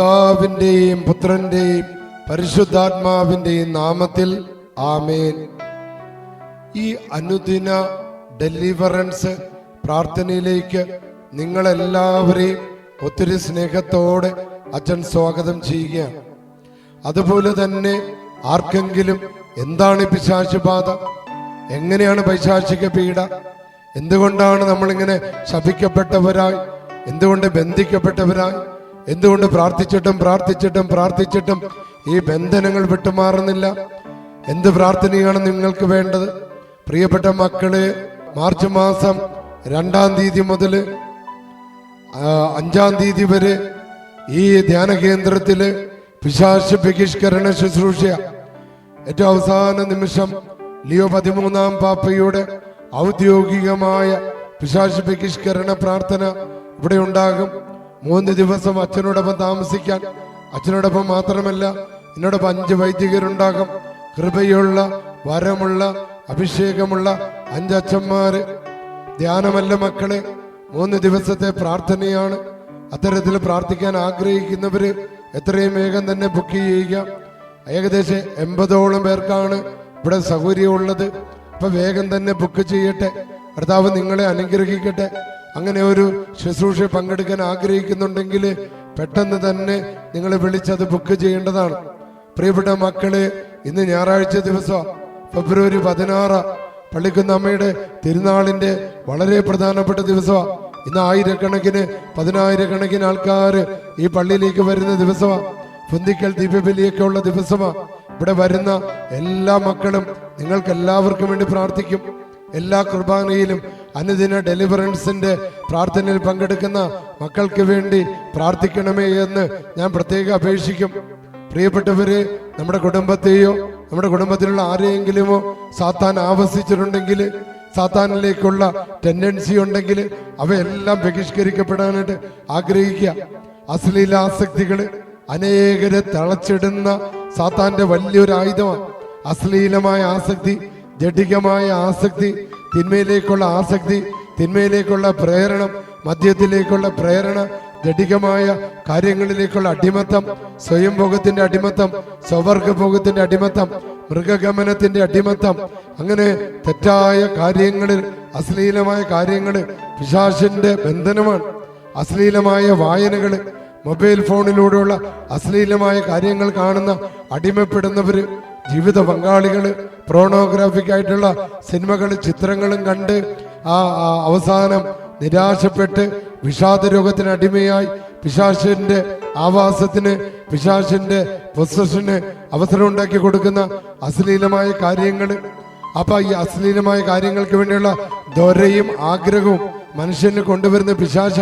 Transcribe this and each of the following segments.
പിതാവിന്റെയും പുത്രന്റെയും പരിശുദ്ധാത്മാവിന്റെയും നാമത്തിൽ ആമേൻ. ഈ അനുദിന ഡെലിവറൻസ് പ്രാർത്ഥനയിലേക്ക് നിങ്ങളെല്ലാവരെയും ഒത്തിരി സ്നേഹത്തോടെ അച്ഛൻ സ്വാഗതം ചെയ്യുകയാണ്. അതുപോലെ തന്നെ ആർക്കെങ്കിലും എന്താണ് ഈ ബാധ? എങ്ങനെയാണ് പൈശാചിക പീഡ? എന്തുകൊണ്ടാണ് നമ്മളിങ്ങനെ ശപിക്കപ്പെട്ടവരായി? എന്തുകൊണ്ട് ബന്ധിക്കപ്പെട്ടവരായി? എന്തുകൊണ്ട് പ്രാർത്ഥിച്ചിട്ടും പ്രാർത്ഥിച്ചിട്ടും പ്രാർത്ഥിച്ചിട്ടും ഈ ബന്ധനങ്ങൾ വിട്ടുമാറുന്നില്ല? എന്ത് പ്രാർത്ഥനയാണ് നിങ്ങൾക്ക് വേണ്ടത്? പ്രിയപ്പെട്ട മക്കളെ മാർച്ച് മാസം രണ്ടാം തീയതി മുതൽ അഞ്ചാം തീയതി വരെ ഈ ധ്യാന കേന്ദ്രത്തിൽ പിശാശ് ബഹിഷ്കരണ ശുശ്രൂഷ. ഏറ്റവും അവസാന നിമിഷം ലിയോ പതിമൂന്നാം പാപ്പയുടെ ഔദ്യോഗികമായ പിശാശ് ബഹിഷ്കരണ പ്രാർത്ഥന ഇവിടെ ഉണ്ടാകും. മൂന്ന് ദിവസം അച്ഛനോടൊപ്പം താമസിക്കാൻ. അച്ഛനോടൊപ്പം മാത്രമല്ല എന്നോടൊപ്പം അഞ്ച് വൈദികരുണ്ടാകും. കൃപയുള്ള വരമുള്ള അഭിഷേകമുള്ള അഞ്ചച്ഛന്മാര് ധ്യാനമല്ല മക്കളെ മൂന്ന് ദിവസത്തെ പ്രാർത്ഥനയാണ്. അത്തരത്തിൽ പ്രാർത്ഥിക്കാൻ ആഗ്രഹിക്കുന്നവര് എത്രയും വേഗം തന്നെ ബുക്ക് ചെയ്യുക. ഏകദേശം എൺപതോളം പേർക്കാണ് ഇവിടെ സൗകര്യമുള്ളത്. അപ്പൊ വേഗം തന്നെ ബുക്ക് ചെയ്യട്ടെ. കർത്താവ് നിങ്ങളെ അനുഗ്രഹിക്കട്ടെ. അങ്ങനെ ഒരു ശുശ്രൂഷ പങ്കെടുക്കാൻ ആഗ്രഹിക്കുന്നുണ്ടെങ്കിൽ പെട്ടെന്ന് തന്നെ നിങ്ങളെ വിളിച്ചത് ബുക്ക് ചെയ്യേണ്ടതാണ്. പ്രിയപ്പെട്ട മക്കളെ ഇന്ന് ഞായറാഴ്ച ദിവസം ഫെബ്രുവരി പതിനാറ് പള്ളിക്കുന്ന അമ്മയുടെ തിരുനാളിന്റെ വളരെ പ്രധാനപ്പെട്ട ദിവസമാണ് ഇന്ന് ആയിരക്കണക്കിന് പതിനായിരക്കണക്കിന് ആൾക്കാർ ഈ പള്ളിയിലേക്ക് വരുന്ന ദിവസമാണ് പുന്തിക്കൽ ദിവ്യബലിയൊക്കെ ഉള്ള ദിവസമാണ് ഇവിടെ വരുന്ന എല്ലാ മക്കളും നിങ്ങൾക്ക് എല്ലാവർക്കും വേണ്ടി പ്രാർത്ഥിക്കും. എല്ലാ കുർബാനയിലും അനുദിന ഡെലിവറൻസിന്റെ പ്രാർത്ഥനയിൽ പങ്കെടുക്കുന്ന മക്കൾക്ക് വേണ്ടി പ്രാർത്ഥിക്കണമേ എന്ന് ഞാൻ പ്രത്യേകം അപേക്ഷിക്കും. പ്രിയപ്പെട്ടവരെ നമ്മുടെ കുടുംബത്തെയോ നമ്മുടെ കുടുംബത്തിലുള്ള ആരെയെങ്കിലുമോ സാത്താൻ ആവസിച്ചിട്ടുണ്ടെങ്കിൽ സാത്താനിലേക്കുള്ള ടെൻഡൻസി ഉണ്ടെങ്കിൽ അവയെല്ലാം ബഹിഷ്കരിക്കപ്പെടാനായിട്ട് ആഗ്രഹിക്കുക. അശ്ലീല ആസക്തികൾ അനേകരെ തളച്ചിടുന്ന സാത്താന്റെ വലിയൊരു ആയുധമാണ്. അശ്ലീലമായ ആസക്തി ജഡികമായ ആസക്തി തിന്മയിലേക്കുള്ള ആസക്തി തിന്മയിലേക്കുള്ള പ്രേരണം മദ്യത്തിലേക്കുള്ള പ്രേരണ ജഡികമായ കാര്യങ്ങളിലേക്കുള്ള അടിമത്തം സ്വയംഭോഗത്തിന്റെ അടിമത്തം സ്വവർഗഭോഗത്തിന്റെ അടിമത്തം മൃഗഗമനത്തിന്റെ അടിമത്തം അങ്ങനെ തെറ്റായ കാര്യങ്ങളിൽ അശ്ലീലമായ കാര്യങ്ങൾ പിശാശിന്റെ ബന്ധനമാണ്. അശ്ലീലമായ വായനകൾ മൊബൈൽ ഫോണിലൂടെയുള്ള അശ്ലീലമായ കാര്യങ്ങൾ കാണുന്ന അടിമപ്പെടുന്നവര് ജീവിത പങ്കാളികൾ പ്രോണോഗ്രാഫിക് ആയിട്ടുള്ള സിനിമകളും ചിത്രങ്ങളും കണ്ട് ആ അവസാനം നിരാശപ്പെട്ട് വിഷാദ രോഗത്തിന് അടിമയായി. പിശാശിന്റെ ആവാസത്തിന് പിശാശിന്റെ പൊസഷന് അവസരം ഉണ്ടാക്കി കൊടുക്കുന്ന അശ്ലീലമായ കാര്യങ്ങൾ അപ്പൊ ഈ അശ്ലീലമായ കാര്യങ്ങൾക്ക് വേണ്ടിയുള്ള ദോരയും ആഗ്രഹവും മനുഷ്യന് കൊണ്ടുവരുന്ന പിശാശ.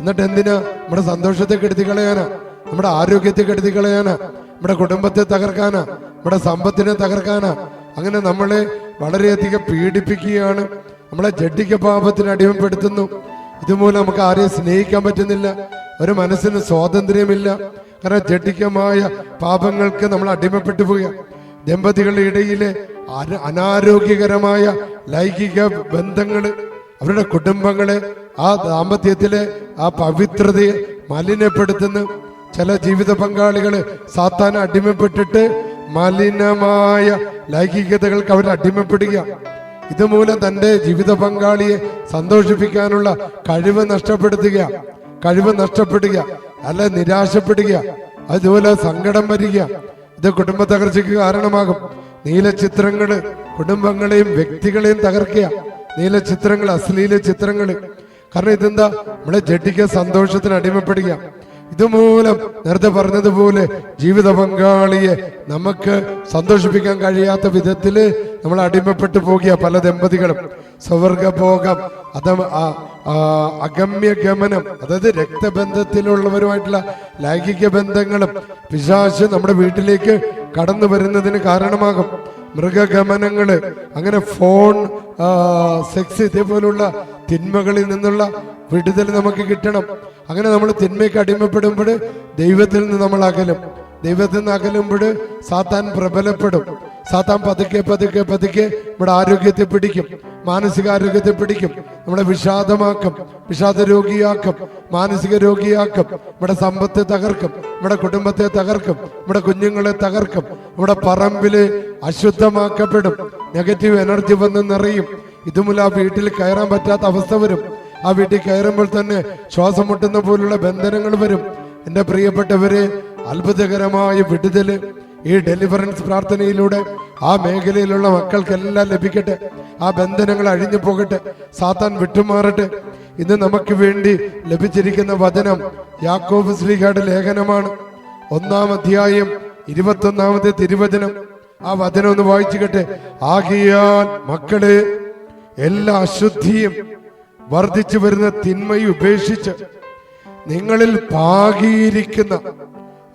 എന്നിട്ട് എന്തിനാ നമ്മുടെ സന്തോഷത്തെ കെടുത്തി കളയാനാ? നമ്മുടെ ആരോഗ്യത്തെ കെടുത്തി കളയാനാ? നമ്മുടെ കുടുംബത്തെ തകർക്കാനാ? നമ്മുടെ സമ്പത്തിനെ തകർക്കാനാ? അങ്ങനെ നമ്മളെ വളരെയധികം പീഡിപ്പിക്കുകയാണ്. നമ്മളെ ജഡ്ഡിക പാപത്തിന് അടിമപ്പെടുത്തുന്നു. ഇതുമൂലം നമുക്ക് ആരെയും സ്നേഹിക്കാൻ പറ്റുന്നില്ല. ഒരു മനസ്സിന് സ്വാതന്ത്ര്യമില്ല. കാരണം ജഡികമായ പാപങ്ങൾക്ക് നമ്മൾ അടിമപ്പെട്ടു പോയ. ദമ്പതികളുടെ ഇടയിലെ അനാരോഗ്യകരമായ ലൈംഗിക ബന്ധങ്ങൾ അവരുടെ കുടുംബങ്ങളെ ആ ദാമ്പത്യത്തിലെ ആ പവിത്രതയെ മലിനപ്പെടുത്തുന്നു. ചില ജീവിത പങ്കാളികൾ സാത്താൻ അടിമപ്പെട്ടിട്ട് മലിനമായ ലൈംഗികതകൾക്ക് അവർ അടിമപ്പെടുക. ഇതുമൂലം തന്റെ ജീവിത പങ്കാളിയെ സന്തോഷിപ്പിക്കാനുള്ള കഴിവ് നഷ്ടപ്പെടുത്തുക കഴിവ് നഷ്ടപ്പെടുക അല്ല നിരാശപ്പെടുക അതുപോലെ സങ്കടം വരിക. ഇത് കുടുംബ തകർച്ചയ്ക്ക് കാരണമാകും. നീലചിത്രങ്ങൾ കുടുംബങ്ങളെയും വ്യക്തികളെയും തകർക്കുക. നീലചിത്രങ്ങൾ അശ്ലീല ചിത്രങ്ങൾ കാരണം ഇതെന്താ? നമ്മളെ ജഡിക്ക സന്തോഷത്തിന് അടിമപ്പെടുക. ഇതുമൂലം നേരത്തെ പറഞ്ഞതുപോലെ ജീവിത പങ്കാളിയെ നമുക്ക് സന്തോഷിപ്പിക്കാൻ കഴിയാത്ത വിധത്തിൽ നമ്മൾ അടിമപ്പെട്ടു പോകിയ പല ദമ്പതികളും സ്വർഗഭോഗം അത അഗമ്യ ഗമനം അതായത് രക്തബന്ധത്തിലുള്ളവരുമായിട്ടുള്ള ലൈംഗിക ബന്ധങ്ങളും പിശാശ് നമ്മുടെ വീട്ടിലേക്ക് കടന്നു വരുന്നതിന് കാരണമാകും. മൃഗഗമനങ്ങൾ അങ്ങനെ ഫോൺ സെക്സ് ഇതേപോലുള്ള തിന്മകളിൽ നിന്നുള്ള വിടുതൽ നമുക്ക് കിട്ടണം. അങ്ങനെ നമ്മൾ തിന്മയ്ക്ക് അടിമപ്പെടുമ്പോൾ ദൈവത്തിൽ നിന്ന് നമ്മൾ അകലും. ദൈവത്തിൽ നിന്ന് അകലുമ്പോൾ സാത്താൻ പ്രബലപ്പെടും. സാത്താൻ പതുക്കെ പതുക്കെ പതുക്കെ നമ്മുടെ ആരോഗ്യത്തെ പിടിക്കും. മാനസികാരോഗ്യത്തെ പിടിക്കും. നമ്മളെ വിഷാദമാക്കും. വിഷാദ രോഗിയാക്കും മാനസിക രോഗിയാക്കും. നമ്മുടെ സമ്പത്തെ തകർക്കും. നമ്മുടെ കുടുംബത്തെ തകർക്കും. നമ്മുടെ കുഞ്ഞുങ്ങളെ തകർക്കും. നമ്മുടെ പറമ്പിൽ അശുദ്ധമാക്കപ്പെടും. നെഗറ്റീവ് എനർജി വന്ന് നിറയും. ഇതുമൂലം ആ വീട്ടിൽ കയറാൻ പറ്റാത്ത അവസ്ഥ വരും. ആ വീട്ടിൽ കയറുമ്പോൾ തന്നെ ശ്വാസം മുട്ടുന്ന പോലുള്ള ബന്ധനങ്ങൾ വരും. എന്റെ പ്രിയപ്പെട്ടവരെ അത്ഭുതകരമായ വിടുതൽ ഈ ഡെലിവറൻസ് പ്രാർത്ഥനയിലൂടെ ആ മേഖലയിലുള്ള മക്കൾക്കെല്ലാം ലഭിക്കട്ടെ. ആ ബന്ധനങ്ങൾ അഴിഞ്ഞു പോകട്ടെ. സാത്താൻ വിട്ടുമാറട്ടെ. ഇന്ന് നമുക്ക് വേണ്ടി ലഭിച്ചിരിക്കുന്ന വചനം യാക്കോബ് ശ്രീകാട് ലേഖനമാണ്. ഒന്നാം അധ്യായം ഇരുപത്തൊന്നാമത്തെ തിരുവചനം. ആ വചനം ഒന്ന് വായിച്ചുകട്ടെ ആകിയാൽ മക്കളെ എല്ലാ അശുദ്ധിയും വർദ്ധിച്ചു വരുന്ന തിന്മയും ഉപേക്ഷിച്ച് നിങ്ങളിൽ പാകിയിരിക്കുന്ന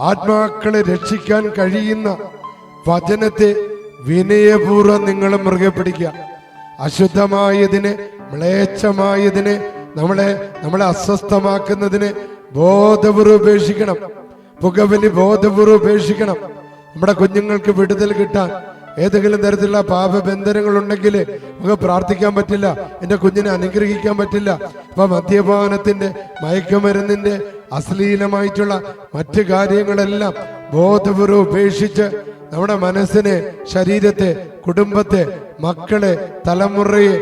ആത്മാക്കളെ രക്ഷിക്കാൻ കഴിയുന്ന വചനത്തെ വിനയപൂർവം നിങ്ങൾ മുറുകെ പിടിക്കുക. അശുദ്ധമായതിനെ മ്ലേച്ഛമായതിനെ നമ്മളെ നമ്മളെ അസ്വസ്ഥമാക്കുന്നതിനെ ബോധപൂർവം ഉപേക്ഷിക്കണം. പുകവലി ബോധപൂർവം ഉപേക്ഷിക്കണം. നമ്മുടെ കുഞ്ഞുങ്ങൾക്ക് വിടുതൽ കിട്ടാൻ ഏതെങ്കിലും തരത്തിലുള്ള പാപബന്ധനങ്ങൾ ഉണ്ടെങ്കിൽ നമുക്ക് പ്രാർത്ഥിക്കാൻ പറ്റില്ല എന്റെ കുഞ്ഞിനെ അനുഗ്രഹിക്കാൻ പറ്റില്ല. അപ്പൊ മദ്യപാനത്തിന്റെ മയക്കുമരുന്നിന്റെ അശ്ലീലമായിട്ടുള്ള മറ്റു കാര്യങ്ങളെല്ലാം ബോധപൂർവം ഉപേക്ഷിച്ച് നമ്മുടെ മനസ്സിനെ ശരീരത്തെ കുടുംബത്തെ മക്കളെ തലമുറയെ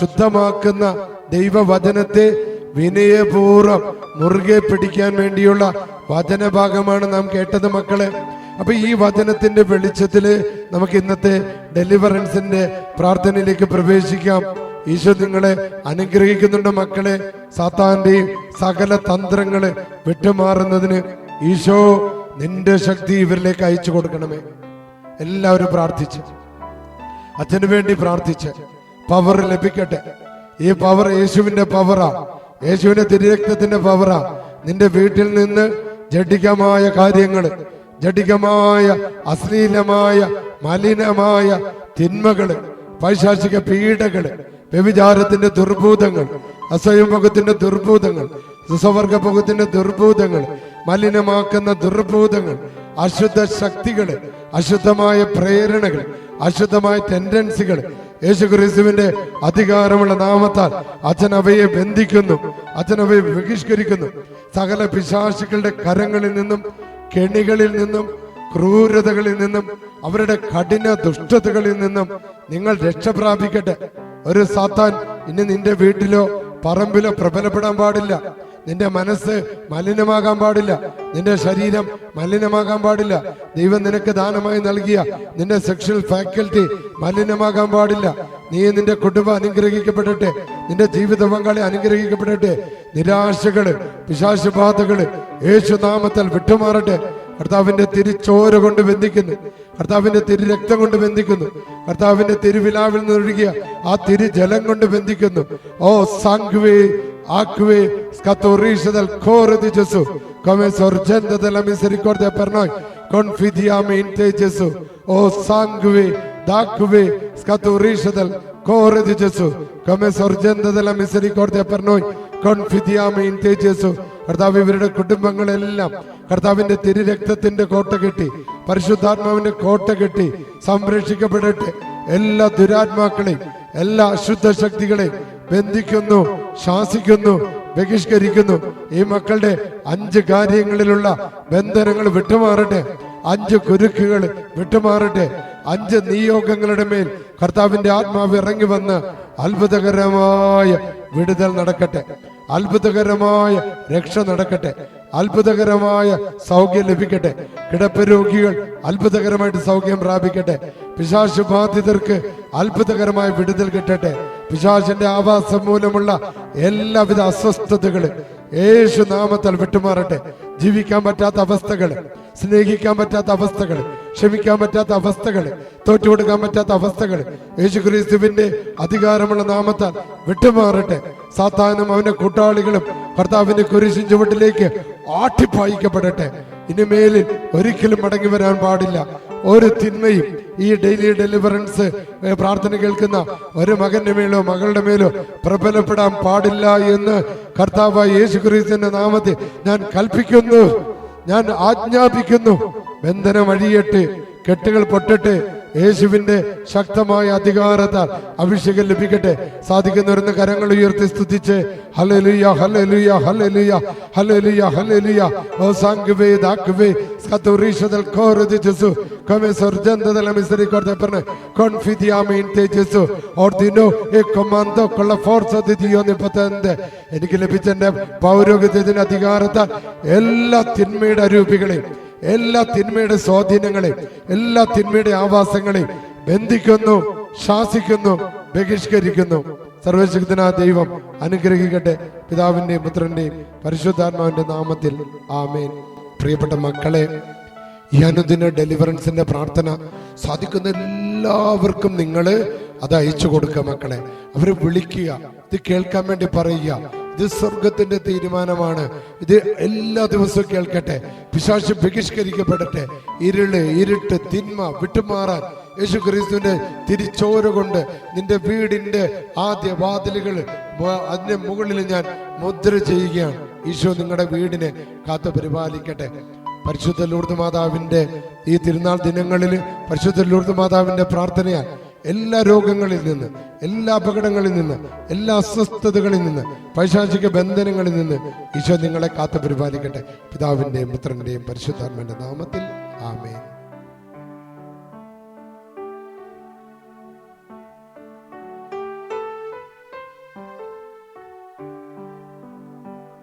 ശുദ്ധമാക്കുന്ന ദൈവവചനത്തെ വിനയപൂർവം മുറുകെ പിടിക്കാൻ വേണ്ടിയുള്ള വചനഭാഗമാണ് നാം കേട്ടത് മക്കളെ. അപ്പൊ ഈ വചനത്തിന്റെ വെളിച്ചത്തിൽ നമുക്ക് ഇന്നത്തെ ഡെലിവറൻസിന്റെ പ്രാർത്ഥനയിലേക്ക് പ്രവേശിക്കാം. ഈശോ നിങ്ങളെ അനുഗ്രഹിക്കുന്നുണ്ട് മക്കളെ. സാത്താന്റെയും സകല തന്ത്രങ്ങൾ വിട്ടുമാറുന്നതിന് ഈശോ നിന്റെ ശക്തി ഇവരിലേക്ക് അയച്ചു കൊടുക്കണമേ. എല്ലാവരും പ്രാർത്ഥിച്ച്. അച്ഛന് വേണ്ടി പ്രാർത്ഥിച്ച്. പവർ ലഭിക്കട്ടെ. ഈ പവർ യേശുവിന്റെ പവറാ യേശുവിന്റെ തിരുരക്തത്തിന്റെ പവറാ നിന്റെ വീട്ടിൽ നിന്ന് ജഡികമായ കാര്യങ്ങൾ ജഡികമായ അശ്ലീലമായ മലിനമായ തിന്മകൾ പൈശാചിക പീഡകൾ വ്യഭിചാരത്തിന്റെ ദുർഭൂതങ്ങൾ അസംയമകത്തിന്റെ ദുർഭൂതങ്ങൾ സുസവർഗഭോഗത്തിന്റെ ദുർഭൂതങ്ങൾ മലിനമാക്കുന്ന ദുർഭൂതങ്ങൾ അശുദ്ധ ശക്തികൾ അശുദ്ധമായ പ്രേരണകൾ അശുദ്ധമായ ടെൻഡൻസികൾ യേശുക്രിസ്തുവിന്റെ അധികാരമുള്ള നാമത്താൽ അച്ഛൻ അവയെ ബന്ധിക്കുന്നു അച്ഛൻ അവയെ ബഹിഷ്കരിക്കുന്നു. സകല പിശാശുക്കളുടെ കരങ്ങളിൽ നിന്നും കെണികളിൽ നിന്നും ക്രൂരതകളിൽ നിന്നും അവരുടെ കഠിന ദുഷ്ടതകളിൽ നിന്നും നിങ്ങൾ രക്ഷ പ്രാപിക്കട്ടെ. ഒരു സാത്താൻ ഇനി നിന്റെ വീട്ടിലോ പറമ്പിലോ പ്രബലപ്പെടാൻ പാടില്ല. നിന്റെ മനസ്സ് മലിനമാകാൻ പാടില്ല. നിന്റെ ശരീരം മലിനമാകാൻ പാടില്ല. ദൈവം നിനക്ക് ദാനമായി നൽകിയ നിന്റെ സെക്ഷൽ ഫാക്കൽറ്റി മലിനമാകാൻ പാടില്ല. നീ നിന്റെ കുടുംബം അനുഗ്രഹിക്കപ്പെടട്ടെ. നിന്റെ ജീവിത പങ്കാളി അനുഗ്രഹിക്കപ്പെടട്ടെ. നിരാശകൾ പിശാശുബാധകൾ യേശുനാമത്തിൽ വിട്ടുമാറട്ടെ. കർത്താവിന്റെ തിരിച്ചോര കൊണ്ട് ബന്ധിക്കുന്നു. കർത്താവിന്റെ തിരു രക്തം കൊണ്ട് ബന്ധിക്കുന്നു. കർത്താവിന്റെ തിരുവിലാവിൽ നിന്നൊഴുകിയ ആ തിരു ജലം കൊണ്ട് ബന്ധിക്കുന്നു. ഓ സാങ്ക്വേ ആക്വേ cuore di Gesù come sorgente della misericordia per noi confidiamo in te Gesù o sangue d'acque scaturisce dal cuore di Gesù come sorgente della misericordia per noi confidiamo in te Gesù കർത്താവ് ഇവരുടെ കുടുംബങ്ങളെല്ലാം കർത്താവിന്റെ തിരുരക്തത്തിന്റെ കോട്ട കെട്ടി പരിശുദ്ധാത്മാവിന്റെ കോട്ട കെട്ടി സംരക്ഷിക്കപ്പെടട്ടെ എല്ലാ ദുരാത്മാക്കളെയും എല്ലാ അശുദ്ധ ശക്തികളെയും ബന്ധിക്കുന്നു ശാസിക്കുന്നു ബഹിഷ്കരിക്കുന്നു. ഈ മക്കളുടെ അഞ്ച് കാര്യങ്ങളിലുള്ള ബന്ധനങ്ങൾ വിട്ടുമാറട്ടെ. അഞ്ച് കുരുക്കുകൾ വിട്ടുമാറട്ടെ. അഞ്ച് നിയോഗങ്ങളുടെ മേൽ കർത്താവിന്റെ ആത്മാവ് ഇറങ്ങി വന്ന് അത്ഭുതകരമായ വിടുതൽ നടക്കട്ടെ. അത്ഭുതകരമായ രക്ഷ നടക്കട്ടെ. അത്ഭുതകരമായ സൗഖ്യം ലഭിക്കട്ടെ. കിടപ്പ് രോഗികൾ അത്ഭുതകരമായിട്ട് സൗഖ്യം പ്രാപിക്കട്ടെ. പിശാശു ബാധിതർക്ക് അത്ഭുതകരമായ വിടുതൽ കിട്ടട്ടെ. പിശാചിന്റെ ആവാസം മൂലമുള്ള എല്ലാവിധ അസ്വസ്ഥതകൾ യേശു നാമത്താൽ വിട്ടുമാറട്ടെ. ജീവിക്കാൻ പറ്റാത്ത അവസ്ഥകൾ സ്നേഹിക്കാൻ പറ്റാത്ത അവസ്ഥകൾ ക്ഷമിക്കാൻ പറ്റാത്ത അവസ്ഥകൾ തോറ്റുകൊടുക്കാൻ പറ്റാത്ത അവസ്ഥകൾ യേശു ക്രിസ്തുവിന്റെ അധികാരമുള്ള നാമത്താൽ വിട്ടുമാറട്ടെ. സാത്താനും അവന്റെ കൂട്ടാളികളും ഭർത്താവിന്റെ കുരിശിൻ ചുവട്ടിലേക്ക് ആട്ടിപ്പായിക്കപ്പെടട്ടെ. ഇനി മേലിൽ ഒരിക്കലും മടങ്ങി വരാൻ പാടില്ല. ഒരു തിന്മയും ഈ ഡെയിലി ഡെലിവറൻസ് പ്രാർത്ഥന കേൾക്കുന്ന ഒരു മകന്റെ മേലോ മകളുടെ മേലോ പ്രബലപ്പെടാൻ പാടില്ല എന്ന് കർത്താവ് യേശു ക്രിസ്തുവിന്റെ നാമത്തിൽ ഞാൻ കൽപ്പിക്കുന്നു. ഞാൻ ആജ്ഞാപിക്കുന്നു. ബന്ധനം അഴിയട്ടെ കെട്ടുകൾ പൊട്ടട്ടെ യേശുവിന്റെ ശക്തമായ അധികാരത്താൽ അഭിഷേകം ലഭിക്കട്ടെ. സാധിക്കുന്നവരുന്ന് കരങ്ങൾ ഉയർത്തി സ്തുതിച്ച് ഹല്ലേലൂയ ഹല്ലേലൂയ ഹല്ലേലൂയ ഹല്ലേലൂയ ഓ സാങ്കുവേ ദാക്കുവേ സ്കതുരീഷദൽ കോരതി come sorgente della misericordia per noi confidiamo in te Gesù ordino e comando con la forza di Dio onnipotente. എനിക്ക് ലഭിച്ച എന്റെ പൗരോഗത്യത്തിന് അധികാരത്താൽ എല്ലാ തിന്മയുടെ അരൂപികളെയും എല്ലാ തിന്മയുടെ സ്വാധീനങ്ങളെയും എല്ലാ തിന്മയുടെ ആവാസങ്ങളെയും ബന്ധിക്കുന്നു ശാസിക്കുന്നു ബഹിഷ്കരിക്കുന്നു. സർവശക്തനായ ദൈവം അനുഗ്രഹിക്കട്ടെ. പിതാവിന്റെയും പുത്രന്റെയും പരിശുദ്ധാത്മാവിന്റെ നാമത്തിൽ ആമേൻ. പ്രിയപ്പെട്ട മക്കളെ ഈ അനുദിന ഡെലിവറൻസിന്റെ പ്രാർത്ഥന സാധിക്കുന്ന എല്ലാവർക്കും നിങ്ങൾ അത് അയച്ചു കൊടുക്കുക മക്കളെ. അവരെ വിളിക്കുക ഇത് കേൾക്കാൻ വേണ്ടി പറയുക. ഇത് സ്വർഗത്തിന്റെ തീരുമാനമാണ്. ഇത് എല്ലാ ദിവസവും കേൾക്കട്ടെ. പിശാശ് ബഹിഷ്കരിക്കപ്പെടട്ടെ. ഇരുൾ ഇരുട്ട് തിന്മ വിട്ടുമാറാൻ യേശു ക്രിസ്തുവിന്റെ തിരിച്ചോര കൊണ്ട് നിന്റെ വീടിന്റെ ആദ്യ വാതിലുകൾ അതിന്റെ മുകളിൽ ഞാൻ മുദ്ര ചെയ്യുകയാണ്. ഈശോ നിങ്ങളുടെ വീടിനെ കാത്തു പരിപാലിക്കട്ടെ പരിശുദ്ധ ലൂർദ് മാതാവിന്റെ ഈ തിരുനാൾ ദിനങ്ങളിൽ പരിശുദ്ധ ലൂർദ് മാതാവിന്റെ പ്രാർത്ഥനയാൽ എല്ലാ രോഗങ്ങളിൽ നിന്ന് എല്ലാ അപകടങ്ങളിൽ നിന്ന് എല്ലാ അസ്വസ്ഥതകളിൽ നിന്ന് പൈശാചിക ബന്ധനങ്ങളിൽ നിന്ന് ഈശോ നിങ്ങളെ കാത്തു പരിപാലിക്കട്ടെ പിതാവിന്റെയും പുത്രന്റെയും പരിശുദ്ധാത്മന്റെ നാമത്തിൽ ആമേൻ.